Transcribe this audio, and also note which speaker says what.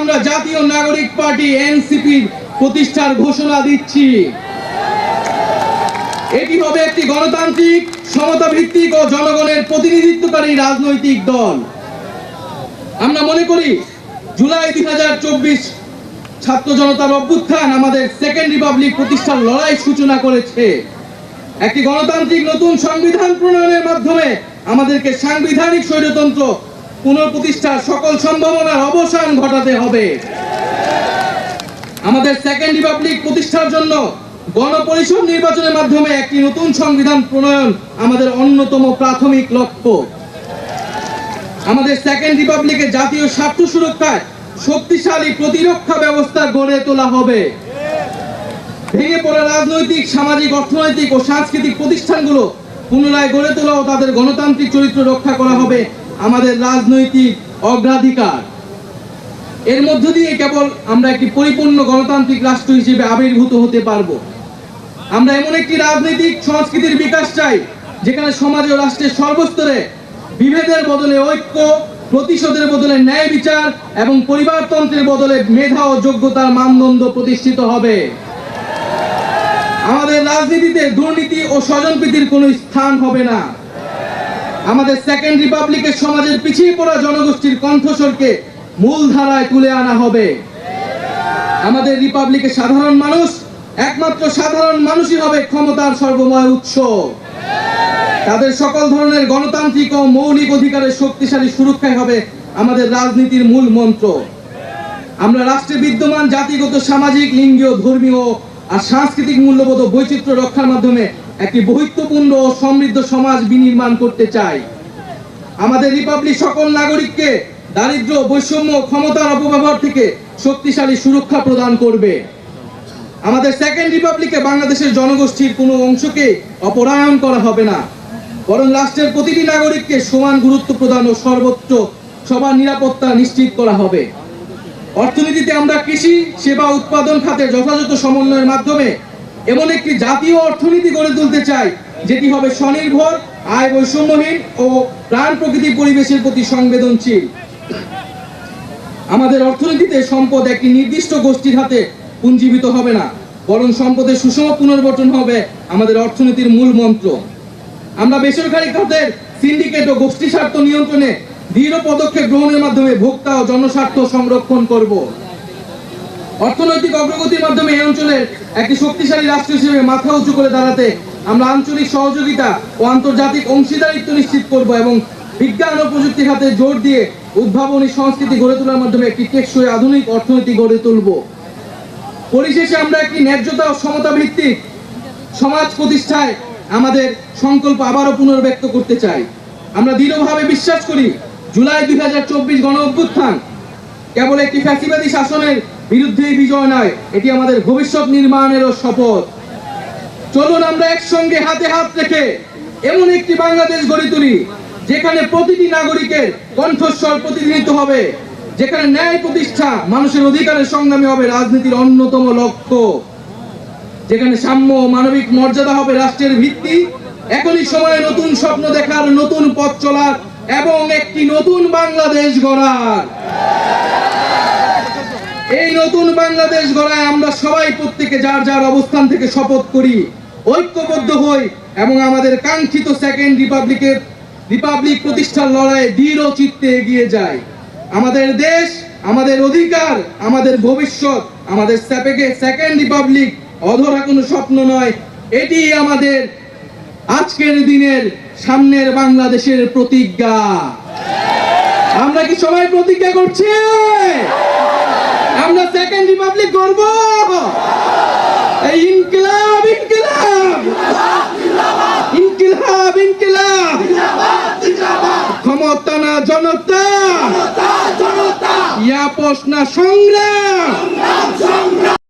Speaker 1: আমরা জাতীয় নাগরিক পার্টি এনসিপির প্রতিষ্ঠার ঘোষণা দিচ্ছি। এটি হবে একটি গণতান্ত্রিক সমতা ভিত্তিক ও জনগণের প্রতিনিধিত্বকারী রাজনৈতিক দল। আমরা মনে করি, জুলাই দুই হাজার চব্বিশ ছাত্র জনতার অভ্যুত্থান আমাদের সেকেন্ড রিপাবলিক প্রতিষ্ঠার লড়াই সূচনা করেছে। একটি গণতান্ত্রিক নতুন সংবিধান প্রণয়নের মাধ্যমে আমাদেরকে সাংবিধানিক স্বৈরতন্ত্র পুনঃপ্রতিষ্ঠার সকল সম্ভাবনার অবসান ঘটাতে হবে। আমাদের সেকেন্ড রিপাবলিক প্রতিষ্ঠার জন্য গণপরিষদ নির্বাচনের মাধ্যমে একটি নতুন সংবিধান প্রণয়ন আমাদের অন্যতম প্রাথমিক লক্ষ্য। আমাদের সেকেন্ড রিপাবলিকের জাতীয় স্বার্থ সুরক্ষায় শক্তিশালী প্রতিরক্ষা ব্যবস্থা গড়ে তোলা হবে। ভেঙে পড়া রাজনৈতিক, সামাজিক, অর্থনৈতিক ও সাংস্কৃতিক প্রতিষ্ঠানগুলো পুনরায় গড়ে তোলা ও তাদের গণতান্ত্রিক চরিত্র রক্ষা করা হবে। আমাদের রাজনৈতিক অগ্রাধিকার। এর মধ্য দিয়ে কেবল আমরা একটি পরিপূর্ণ গণতান্ত্রিক রাষ্ট্র হিসেবে আবির্ভূত হতে পারব। আমরা এমন একটি রাজনৈতিক সংস্কৃতির বিকাশ চাই, যেখানে সমাজ ও রাষ্ট্রের সর্বস্তরে বিভেদের বদলে ঐক্য, প্রতিশোধের বদলে ন্যায় বিচার এবং পরিবারতন্ত্রের বদলে মেধা ও যোগ্যতার মানদণ্ড প্রতিষ্ঠিত হবে। আমাদের রাজনীতিতে দুর্নীতি ও স্বজনপ্রীতির কোনো স্থান হবে না। আমাদের সেকেন্ড রিপাবলিকের সমাজের পিছিয়ে পড়া জনগোষ্ঠীর কণ্ঠস্বরকে মূল ধারায় তুলে আনা হবে। আমাদের রিপাবলিকের সাধারণ মানুষ, একমাত্র সাধারণ মানুষই হবে ক্ষমতার সর্বময় উৎস। তাদের সকল ধরনের গণতান্ত্রিক ও মৌলিক অধিকারের শক্তিশালী সুরক্ষাই হবে আমাদের রাজনীতির মূল মন্ত্র। আমরা রাষ্ট্রে বিদ্যমান জাতিগত, সামাজিক, লিঙ্গীয়, ধর্মীয় আর সাংস্কৃতিক মূল্যবোধ বৈচিত্র্য রক্ষার মাধ্যমে একটি বহিত্বপূর্ণ ও সমৃদ্ধ সমাজ বিনির্মাণ করতে চাই। আমাদের রিপাবলিক সকল নাগরিককে দারিদ্র্য বৈষম্য ক্ষমতার অপব্যবহার থেকে শক্তিশালী সুরক্ষা প্রদান করবে। আমাদের সেকেন্ড রিপাবলিকে বাংলাদেশের জনগোষ্ঠীর কোনো অংশকে অপরায়ণ করা হবে না। বরং রাষ্ট্রের প্রতিটি নাগরিককে সমান গুরুত্ব প্রদান ও সর্বোচ্চ সবার নিরাপত্তা নিশ্চিত করা হবে। অর্থনীতিতে আমরা কৃষি, সেবা, উৎপাদন খাতে যথাযথ সমন্বয়ের মাধ্যমে এমন একটি জাতীয় অর্থনীতি গড়ে তুলতে চাই, যেটি হবে স্বনির্ভর, আয় বৈষম্যহীন ও প্রাণ প্রকৃতি পরিবেশের প্রতি সংবেদনশীল। আমাদের অর্থনীতিতে সম্পদ একটি নির্দিষ্ট গোষ্ঠীর হাতে পুঞ্জীবিত হবে না, বরং সম্পদের সুষম পুনর্গঠন হবে আমাদের অর্থনীতির মূল মন্ত্র। আমরা বেসরকারি খাতের সিন্ডিকেট ও গোষ্ঠী স্বার্থ নিয়ন্ত্রণে দৃঢ় পদক্ষেপ গ্রহণের মাধ্যমে ভোক্তা ও জনস্বার্থ সংরক্ষণ করব। অর্থনৈতিক অগ্রগতির মাধ্যমে এই অঞ্চলের একটি শক্তিশালী রাষ্ট্র হিসেবে মাথা উঁচু করে দাঁড়াতে আমরা আঞ্চলিক সহযোগিতা ও আন্তর্জাতিক অংশীদারিত্ব নিশ্চিত করব এবং বিজ্ঞান ও প্রযুক্তি খাতে জোর দিয়ে উদ্ভাবনী সংস্কৃতি গড়ে তোলার মাধ্যমে একটি টেকসই আধুনিক অর্থনীতি গড়ে তুলব। পরিশেষে আমরা একটি ন্যায্যতা ও সমতা ভিত্তিক সমাজ প্রতিষ্ঠায় আমাদের সংকল্প আবারও পুনর্ব্যক্ত করতে চাই। আমরা দৃঢ়ভাবে বিশ্বাস করি, জুলাই দুই হাজার চব্বিশ গণ অভ্যুত্থান কেবল একটি ফ্যাসিবাদী শাসনের বিরুদ্ধেই বিজয় নয়, এটি আমাদের ভবিষ্যৎ নির্মাণেরও শপথ। চলুন আমরা একসঙ্গে হাতে হাত রেখে এমন একটি বাংলাদেশ গড়ে তুলি, যেখানে প্রতিটি নাগরিকের কণ্ঠস্বর প্রতিনিধিত্ব হবে, যেখানে ন্যায় প্রতিষ্ঠা মানুষের অধিকারের সংগ্রামী হবে রাজনীতির অন্যতম লক্ষ্য। যেখানে সাম্য মানবিক মর্যাদা হবে রাষ্ট্রের ভিত্তি, এখনই সময়ে নতুন স্বপ্ন দেখার নতুন পথ চলার এবং একটি নতুন বাংলাদেশ গড়ার। এই নতুন বাংলাদেশ গড়ায় আমরা সবাই প্রত্যেকে যার যার অবস্থান থেকে শপথ করি, ঐক্যবদ্ধ হই এবং আমাদের কাঙ্ক্ষিত সেকেন্ড রিপাবলিকের রিপাবলিক প্রতিষ্ঠার লড়াইয়ে দৃঢ় চিত্তে এগিয়ে যায় আমাদের দেশ, আমাদের অধিকার, আমাদের ভবিষ্যৎ, আমাদের স্যাপেকে সেকেন্ড রিপাবলিক অধরা কোনো স্বপ্ন নয়। এটি আমাদের আজকের দিনের সামনের বাংলাদেশের প্রতিজ্ঞা। আমরা কি সবাই প্রতিজ্ঞা করছি? আমরা সেকেন্ড রিপাবলিক করব এই ইনকিলাব ইনকিলাব। ইনকিলাব ইনকিলাব। ক্ষমতা না জনতা। ইয়া প্রশ্ন সংগ্রাম।